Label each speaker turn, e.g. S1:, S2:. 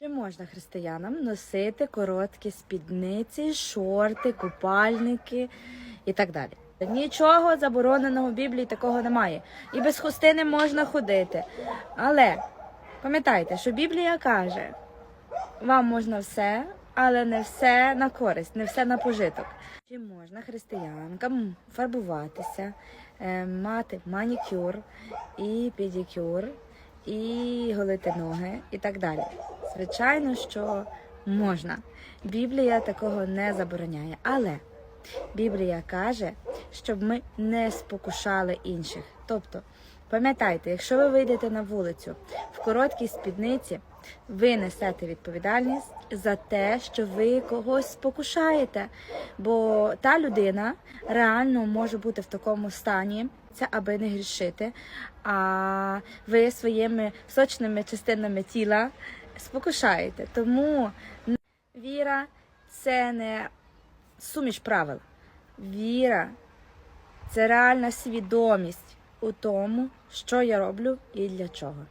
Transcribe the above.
S1: Чи можна християнам носити короткі спідниці, шорти, купальники і так далі? Нічого забороненого в Біблії такого немає. І без хустини можна ходити. Але пам'ятайте, що Біблія каже: вам можна все, але не все на користь, не все на пожиток. Чи можна християнкам фарбуватися, е, мати манікюр і педикюр, і голити ноги, і так далі? Звичайно, що можна. Біблія такого не забороняє. Але Біблія каже, щоб ми не спокушали інших. Тобто, пам'ятайте, якщо ви вийдете на вулицю в короткій спідниці, ви несете відповідальність за те, що ви когось спокушаєте. Бо та людина реально може бути в такому стані, це аби не грішити. А ви своїми сочними частинами тіла спокушаєте. Тому віра це не суміш правил. Віра це реальна свідомість у тому, що я роблю і для чого.